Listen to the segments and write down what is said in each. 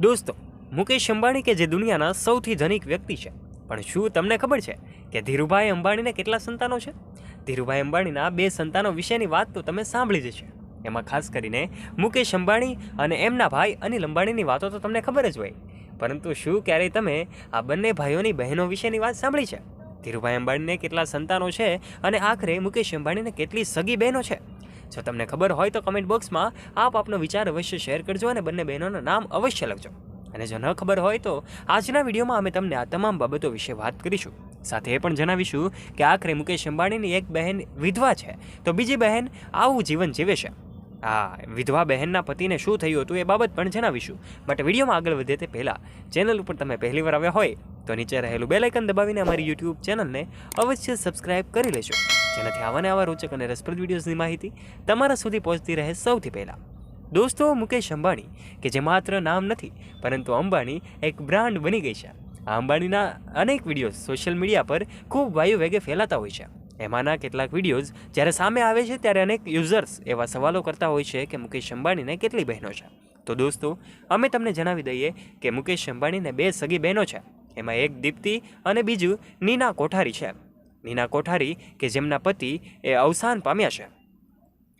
દોસ્તો, મુકેશ અંબાણી કે જે દુનિયાના સૌથી ધનિક વ્યક્તિ છે? પણ શું તમને ખબર છે કે ધીરુભાઈ અંબાણીને કેટલા સંતાનો છે? ધીરુભાઈ અંબાણીના બે સંતાનો વિશેની વાત તો તમે સાંભળી જ છે એમાં ખાસ કરીને મુકેશ અંબાણી અને એમના ભાઈ અનિલ અંબાણીની વાતો તો તમને ખબર જ હોય. પરંતુ શું ક્યારેય તમે આ બંને ભાઈઓની બહેનો વિશેની વાત સાંભળી છે? ધીરુભાઈ અંબાણીને કેટલા સંતાનો છે અને આખરે મુકેશ અંબાણીને કેટલી સગી બહેનો છે? જો તમને ખબર હોય તો કમેન્ટ બોક્સમાં આપ આપનો વિચાર અવશ્ય શેર કરજો અને બંને બહેનોના નામ અવશ્ય લખજો. અને જો ન ખબર હોય તો આજના વિડીયોમાં અમે તમને આ તમામ બાબતો વિશે વાત કરીશું. સાથે એ પણ જણાવીશું કે આખરે મુકેશ અંબાણીની એક બહેન વિધવા છે. તો બીજી બહેન આવું જીવન જીવે છે. હા, વિધવા બહેનના પતિને શું થયું હતું એ બાબત પણ જણાવીશું. બટ વિડીયોમાં આગળ વધે તે પહેલાં ચેનલ ઉપર તમે પહેલીવાર આવ્યા હોય તો નીચે રહેલું બેલાઇકન દબાવીને અમારી યુટ્યુબ ચેનલને અવશ્ય સબસ્ક્રાઇબ કરી લેજો. જેનાથી આવાને આવા રોચક અને રસપ્રદ વિડીયોઝની માહિતી તમારા સુધી પહોંચતી રહે સૌથી પહેલાં. દોસ્તો, મુકેશ અંબાણી, કે જે માત્ર નામ નથી, પરંતુ અંબાણી એક બ્રાન્ડ બની ગઈ છે. આ અંબાણીના અનેક વિડીયોઝ સોશિયલ મીડિયા પર ખૂબ વાયુ વેગે ફેલાતા હોય છે. એમાંના કેટલાક વિડીયોઝ જ્યારે સામે આવે છે, ત્યારે અનેક યુઝર્સ એવા સવાલો કરતા હોય છે કે મુકેશ અંબાણીને કેટલી બહેનો છે. તો દોસ્તો, અમે તમને જણાવી દઈએ કે મુકેશ અંબાણીને બે સગી બહેનો છે. એમાં એક દીપ્તિ અને બીજું નીના કોઠારી છે. નીના કોઠારી કે જેમના પતિ એ અવસાન પામ્યા છે.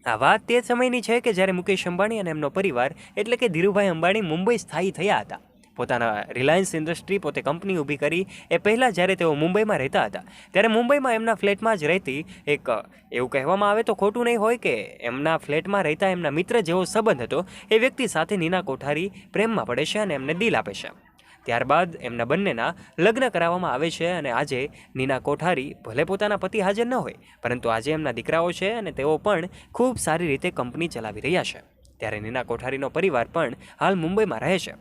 આ વાત તે સમયની છે કે જ્યારે મુકેશ અંબાણી અને એમનો પરિવાર એટલે કે ધીરુભાઈ અંબાણી મુંબઈ સ્થાયી થયા હતા. પોતાના રિલાયન્સ ઇન્ડસ્ટ્રી પોતે કંપની ઊભી કરી એ પહેલાં જ્યારે તેઓ મુંબઈમાં રહેતા હતા. ત્યારે મુંબઈમાં એમના ફ્લેટમાં જ રહેતી એક, એવું કહેવામાં આવે તો ખોટું નહીં હોય કે એમના ફ્લેટમાં રહેતા એમના મિત્ર જેવો સંબંધ હતો એ વ્યક્તિ સાથે નીના કોઠારી પ્રેમમાં પડે છે અને એમને દિલ આપે છે. ત્યારબાદ એમના બંનેના લગ્ન કરાવવામાં આવે છે અને આજે નીના કોઠારી ભલે પોતાના પતિ હાજર ન હોય, પરંતુ આજે એમના દીકરાઓ છે અને તેઓ પણ ખૂબ સારી રીતે કંપની ચલાવી રહ્યા છે. ત્યારે નીના કોઠારીનો પરિવાર પણ હાલ મુંબઈમાં રહે છે.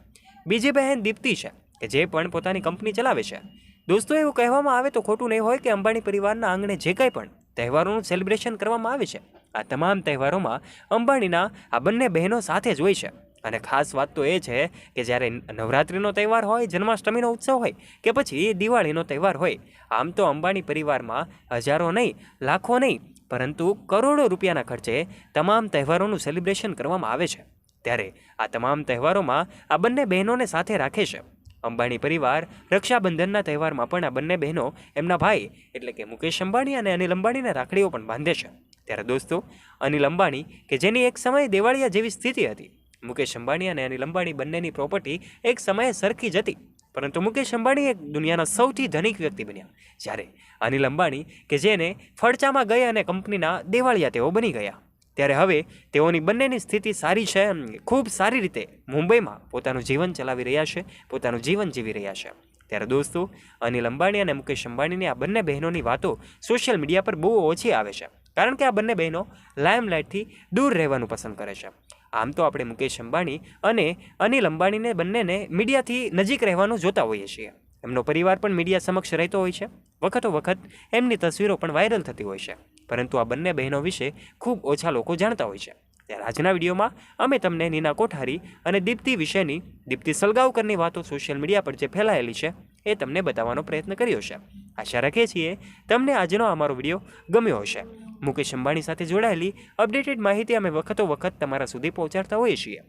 બીજી બહેન દીપ્તિ છે, કે જે પણ પોતાની કંપની ચલાવે છે. દોસ્તો, એવું કહેવામાં આવે તો ખોટું નહીં હોય કે અંબાણી પરિવારના આંગણે જે કંઈ પણ તહેવારોનું સેલિબ્રેશન કરવામાં આવે છે. આ તમામ તહેવારોમાં અંબાણીના આ બંને બહેનો સાથે જ હોય છે. અને ખાસ વાત તો એ છે કે જ્યારે નવરાત્રિનો તહેવાર હોય, જન્માષ્ટમીનો ઉત્સવ હોય કે પછી દિવાળીનો તહેવાર હોય, આમ તો અંબાણી પરિવારમાં હજારો નહીં, લાખો નહીં, પરંતુ કરોડો રૂપિયાના ખર્ચે તમામ તહેવારોનું સેલિબ્રેશન કરવામાં આવે છે. ત્યારે આ તમામ તહેવારોમાં આ બંને બહેનોને સાથે રાખે છે. અંબાણી પરિવાર રક્ષાબંધનના તહેવારમાં પણ આ બંને બહેનો એમના ભાઈ એટલે કે મુકેશ અંબાણી અને અનિલ અંબાણીને રાખડીઓ પણ બાંધે છે. ત્યારે દોસ્તો, અનિલ અંબાણી કે જેની એક સમયે દેવાળિયા જેવી સ્થિતિ હતી મુકેશ અંબાણી અને અનિલ અંબાણી બંનેની પ્રોપર્ટી એક સમયે સરખી જ હતી. પરંતુ મુકેશ અંબાણી એક દુનિયાના સૌથી ધનિક વ્યક્તિ બન્યા. જ્યારે અનિલ અંબાણી, કે જેને ફડચામાં ગઈ અને કંપનીના દેવાળિયા તેઓ બની ગયા. ત્યારે હવે તેઓની બંનેની સ્થિતિ સારી છે ખૂબ સારી રીતે મુંબઈમાં પોતાનું જીવન ચલાવી રહ્યા છે, પોતાનું જીવન જીવી રહ્યા છે. ત્યારે દોસ્તો, અનિલ અંબાણી અને મુકેશ અંબાણીની આ બંને બહેનોની વાતો સોશિયલ મીડિયા પર બહુ ઓછી આવે છે. કારણ કે આ બંને બહેનો લાઇમલાઇટથી દૂર રહેવાનું પસંદ કરે છે. આમ તો આપણે મુકેશ અંબાણી અને અનિલ અંબાણીને બંનેને મીડિયાથી નજીક રહેવાનું જોતા હોઈએ છીએ. એમનો પરિવાર પણ મીડિયા સમક્ષ રહેતો હોય છે. વખતો વખત એમની તસવીરો પણ વાયરલ થતી હોય છે. પરંતુ આ બંને બહેનો વિશે ખૂબ ઓછા લોકો જાણતા હોય છે. ત્યારે આજના વિડીયોમાં અમે તમને નીના કોઠારી અને દીપ્તિ વિશેની, દીપ્તિ સલગાવકરની વાતો સોશિયલ મીડિયા પર જે ફેલાયેલી છે, એ તમને બતાવવાનો પ્રયત્ન કર્યો છે. આશા રાખીએ છીએ તમને આજનો અમારો વીડિયો ગમ્યો હશે. મુકેશ અંબાણી સાથે જોડાયેલી અપડેટેડ માહિતી અમે વખતો વખત તમારા સુધી પહોંચાડતા હોઈએ છીએ.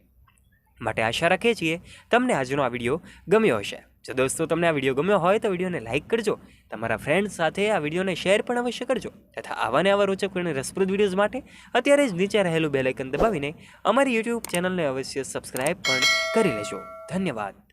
માટે આશા રાખીએ છીએ તમને આજનો આ વીડિયો ગમ્યો હશે. જો દોસ્તો તમને આ વીડિયો ગમ્યો હોય તો વિડીયોને લાઇક કરજો. તમારા ફ્રેન્ડ્સ સાથે આ વિડીયોને શેર પણ અવશ્ય કરજો. તથા આવાને આવા રોચક અને રસપ્રદ વિડીયોઝ માટે અત્યારે જ નીચે રહેલું બેલાઇકન દબાવીને અમારી યુટ્યુબ ચેનલને અવશ્ય સબસ્ક્રાઇબ પણ કરી લેજો. ધન્યવાદ.